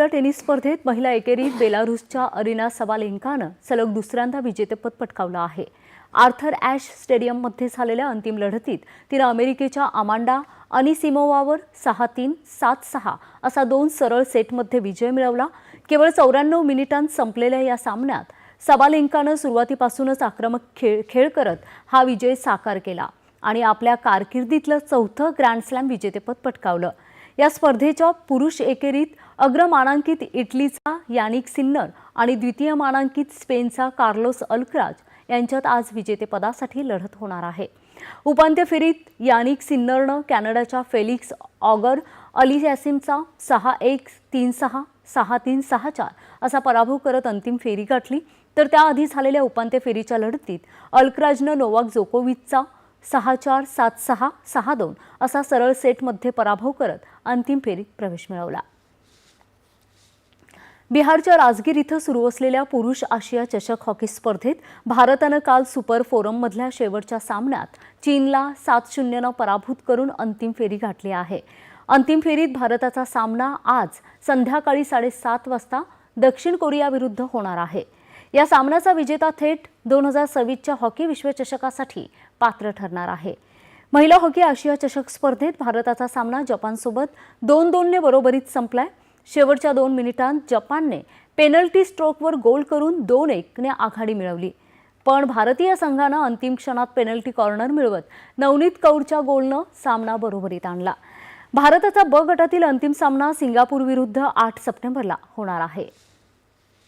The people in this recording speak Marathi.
खुल्या टेनिस स्पर्धेत महिला एकेरीत बेलारूसच्या अरिना सवालेंकानं सलग दुसऱ्यांदा विजेतेपद पटकावलं आहे. आर्थर ॲश स्टेडियममध्ये झालेल्या अंतिम लढतीत तिनं अमेरिकेच्या अमांडा अनिसिमोवावर सहा तीन सात सहा असा दोन सरळ सेटमध्ये विजय मिळवला. केवळ चौऱ्याण्णव मिनिटांत संपलेल्या या सामन्यात सबालेंकानं सुरुवातीपासूनच आक्रमक खेळ खेळ करत हा विजय साकार केला आणि आपल्या कारकिर्दीतलं चौथं ग्रँडस्लॅम विजेतेपद पटकावलं. या स्पर्धेच्या पुरुष एकेरीत अग्रमानांकित इटलीचा यानिक सिन्नर आणि द्वितीय मानांकित स्पेनचा कार्लोस अल्क्राज यांच्यात आज विजेतेपदासाठी लढत होणार आहे. उपांत्य फेरीत यानिक सिन्नरनं कॅनडाच्या फेलिक्स ऑगर अली यासिमचा सहा एक तीन सहा सहा तीन सहा चार असा पराभव करत अंतिम फेरी गाठली. तर त्याआधी झालेल्या उपांत्य फेरीच्या लढतीत अल्क्राजनं नोवाक जोकोविचचा सहा चार सात सहा सहा दोन असा सरळ सेटमध्ये पराभव करत अंतिम फेरीत प्रवेश मिळवला. बिहारच्या राजगीर इथं सुरू असलेल्या पुरुष आशिया चषक हॉकी स्पर्धेत भारतानं काल सुपर फोरममधल्या शेवटच्या सामन्यात चीनला सात शून्यनं पराभूत करून अंतिम फेरी गाठली आहे. अंतिम फेरीत भारताचा सामना आज संध्याकाळी साडेसात वाजता दक्षिण कोरियाविरुद्ध होणार आहे. या सामन्याचा विजेता थेट दोन हजार सव्वीसच्या हॉकी विश्वचषकासाठी पात्र ठरणार आहे. महिला हॉकी आशिया चषक स्पर्धेत भारताचा सामना जपानसोबत दोन दोनने बरोबरीत संपलाय. शेवटच्या दोन मिनिटांत जपानने पेनल्टी स्ट्रोकवर गोल करून दोन एकने आघाडी मिळवली. पण भारतीय संघानं अंतिम क्षणात पेनल्टी कॉर्नर मिळवत नवनीत कौरच्या गोलनं सामना बरोबरीत आणला. भारताचा ब गटातील अंतिम सामना सिंगापूर विरुद्ध आठ सप्टेंबरला होणार आहे.